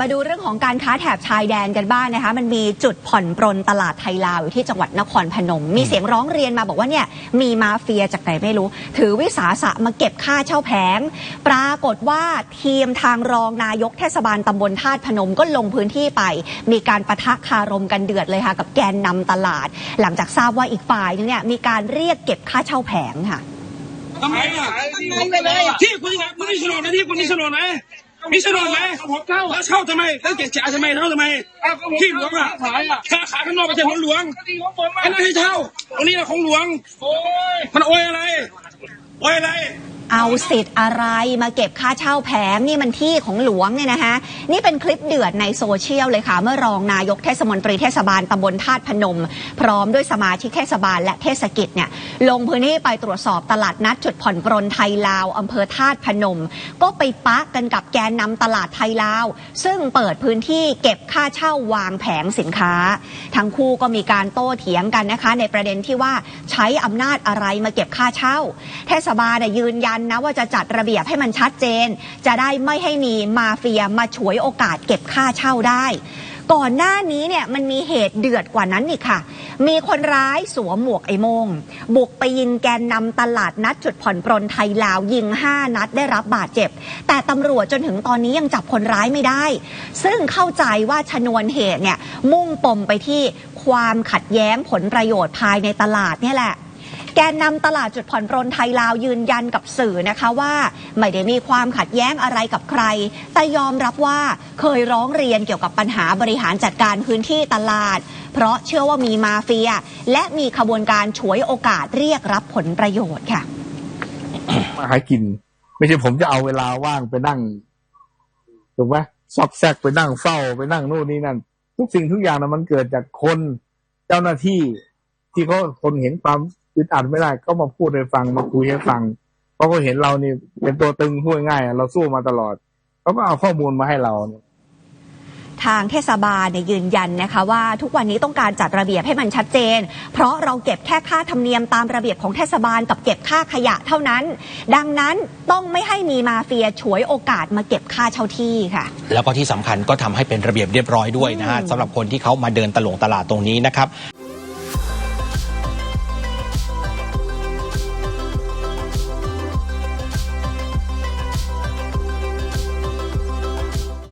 มาดูเรื่องของการค้าแถบชายแดนกันบ้างนะคะ มันมีจุดผ่อนปรนตลาดไทยลาวอยู่ที่จังหวัดนครพนม มีเสียงร้องเรียนมาบอกว่าเนี่ยมีมาเฟียจากไหนไม่รู้ ถือวิสาสะมาเก็บค่าเช่าแผง ปรากฏว่าทีมทางรองนายกเทศบาลตำบลธาตุพนมก็ลงพื้นที่ไป มีการประทะคารมกันเดือดเลยค่ะ กับแกนนำตลาด หลังจากทราบว่าอีกฝ่ายนึงเนี่ยมีการเรียกเก็บค่าเช่าแผงค่ะทำไมอะที่คุณอยากมึงมีโฉนดไหมที่คุณมีโฉนดไหม มีโฉนดไหมผมเช่าแล้วเช่าทำไมแล้วเก็บจ่ายทำไมเช่าทำไมอ้าวก็ผมที่หลวงอะขายอะค้าขายข้างนอกประเทศของหลวงคดีของผมอะไอ้นั่นให้เช่าตรงนี้เราของหลวงโอ้ยมันโอยอะไรโอยอะไร เอาสิทธิ์อะไรมาเก็บค่าเช่าแผงนี่มันที่ของหลวงเนี่ยนะคะนี่เป็นคลิปเดือดในโซเชียลเลยค่ะ เมื่อรองนายกเทศมนตรีเทศบาลตำบลธาตุพนม พร้อมด้วยสมาชิกเทศบาลและเทศกิจเนี่ยลงพื้นที่ไปตรวจสอบตลาดนัดจุดผ่อนปรนไทยลาวอำเภอธาตุพนม ก็ไปปะกันกับแกนนำตลาดไทยลาว ซึ่งเปิดพื้นที่เก็บค่าเช่าวางแผงสินค้า ทั้งคู่ก็มีการโต้เถียงกันนะคะ ในประเด็นที่ว่าใช้อำนาจอะไรมาเก็บค่าเช่า เทศบาลน่ะยืนยันนะว่าจะจัดระเบียบให้มันชัดเจน จะได้ไม่ให้มีมาเฟียมาฉวยโอกาสเก็บค่าเช่าได้ ก่อนหน้านี้เนี่ยมันมีเหตุเดือดกว่านั้นอีกค่ะ มีคนร้ายสวมหมวกไอ้โมง บุกไปยิงแกนนำตลาดนัดจุดผ่อนปรนไทยลาวยิง 5 นัดได้รับบาดเจ็บ แต่ตำรวจจนถึงตอนนี้ยังจับคนร้ายไม่ได้ ซึ่งเข้าใจว่าชนวนเหตุเนี่ยมุ่งปมไปที่ความขัดแย้งผลประโยชน์ภายในตลาดเนี่ยแหละ แกนนำตลาดจุดผ่อนปรนไทยลาวยืนยันกับสื่อนะคะว่า ไม่ได้มีความขัดแย้งอะไรกับใคร แต่ยอมรับว่าเคยร้องเรียนเกี่ยวกับปัญหาบริหารจัดการพื้นที่ตลาด เพราะเชื่อว่ามีมาเฟีย และมีขบวนการฉวยโอกาสเรียกรับผลประโยชน์ค่ะ มาหากิน ไม่ใช่ผมจะเอาเวลาว่างไปนั่งถูกไหมซอกแซกไปนั่งเฝ้าไปนั่งโน่นนี่นั่น ทุกสิ่งทุกอย่างนะมันเกิดจากคนเจ้าหน้าที่ที่เขาคนเห็นความ อึดอัดไม่ได้ก็มาพูดให้ฟังมาคุยให้ฟัง เพราะเขาเห็นเรานี่เป็นตัวตึงพูดง่ายๆเราสู้มาตลอดเขาก็เอาข้อมูลมาให้เราเนี่ยทางเทศบาลเนี่ยยืนยันนะคะว่าทุกวันนี้ต้องการจัดระเบียบให้มันชัดเจน เพราะเราเก็บแค่ค่าธรรมเนียมตามระเบียบของเทศบาลกับเก็บค่าขยะเท่านั้น ดังนั้นต้องไม่ให้มีมาเฟียฉวยโอกาสมาเก็บค่าเช่าที่ค่ะ แล้วก็ที่สำคัญก็ทำให้เป็นระเบียบเรียบร้อยด้วยนะฮะสำหรับคนที่เขามาเดินตลงตลาดตรงนี้นะครับ